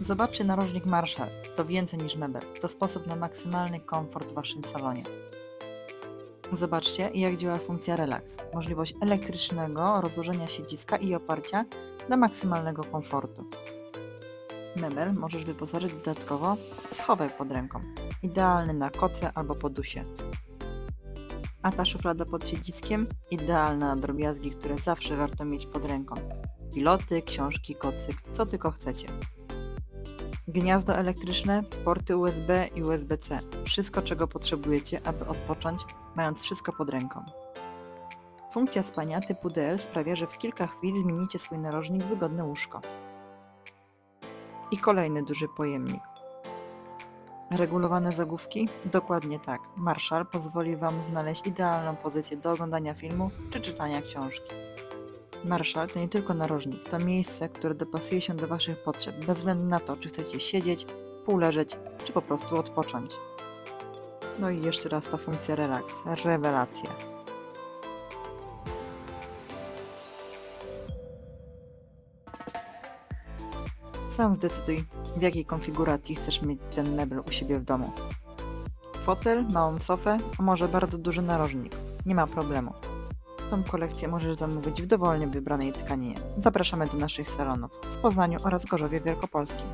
Zobaczcie narożnik Marshall. To więcej niż mebel. To sposób na maksymalny komfort w Waszym salonie. Zobaczcie, jak działa funkcja Relax. Możliwość elektrycznego rozłożenia siedziska i oparcia dla maksymalnego komfortu. Mebel możesz wyposażyć dodatkowo w schowek pod ręką. Idealny na koce albo podusie. A ta szuflada pod siedziskiem idealna na drobiazgi, które zawsze warto mieć pod ręką. Piloty, książki, kocyk, co tylko chcecie. Gniazdo elektryczne, porty USB i USB-C. Wszystko, czego potrzebujecie, aby odpocząć, mając wszystko pod ręką. Funkcja spania typu DL sprawia, że w kilka chwil zmienicie swój narożnik w wygodne łóżko. I kolejny duży pojemnik. Regulowane zagłówki? Dokładnie tak. Marshall pozwoli Wam znaleźć idealną pozycję do oglądania filmu czy czytania książki. Marshall to nie tylko narożnik, to miejsce, które dopasuje się do Waszych potrzeb, bez względu na to, czy chcecie siedzieć, półleżeć, czy po prostu odpocząć. No i jeszcze raz ta funkcja relaks, rewelacja. Sam zdecyduj, w jakiej konfiguracji chcesz mieć ten mebel u siebie w domu. Fotel, małą sofę, a może bardzo duży narożnik. Nie ma problemu. Tą kolekcję możesz zamówić w dowolnie wybranej tkaninie. Zapraszamy do naszych salonów w Poznaniu oraz Gorzowie Wielkopolskim.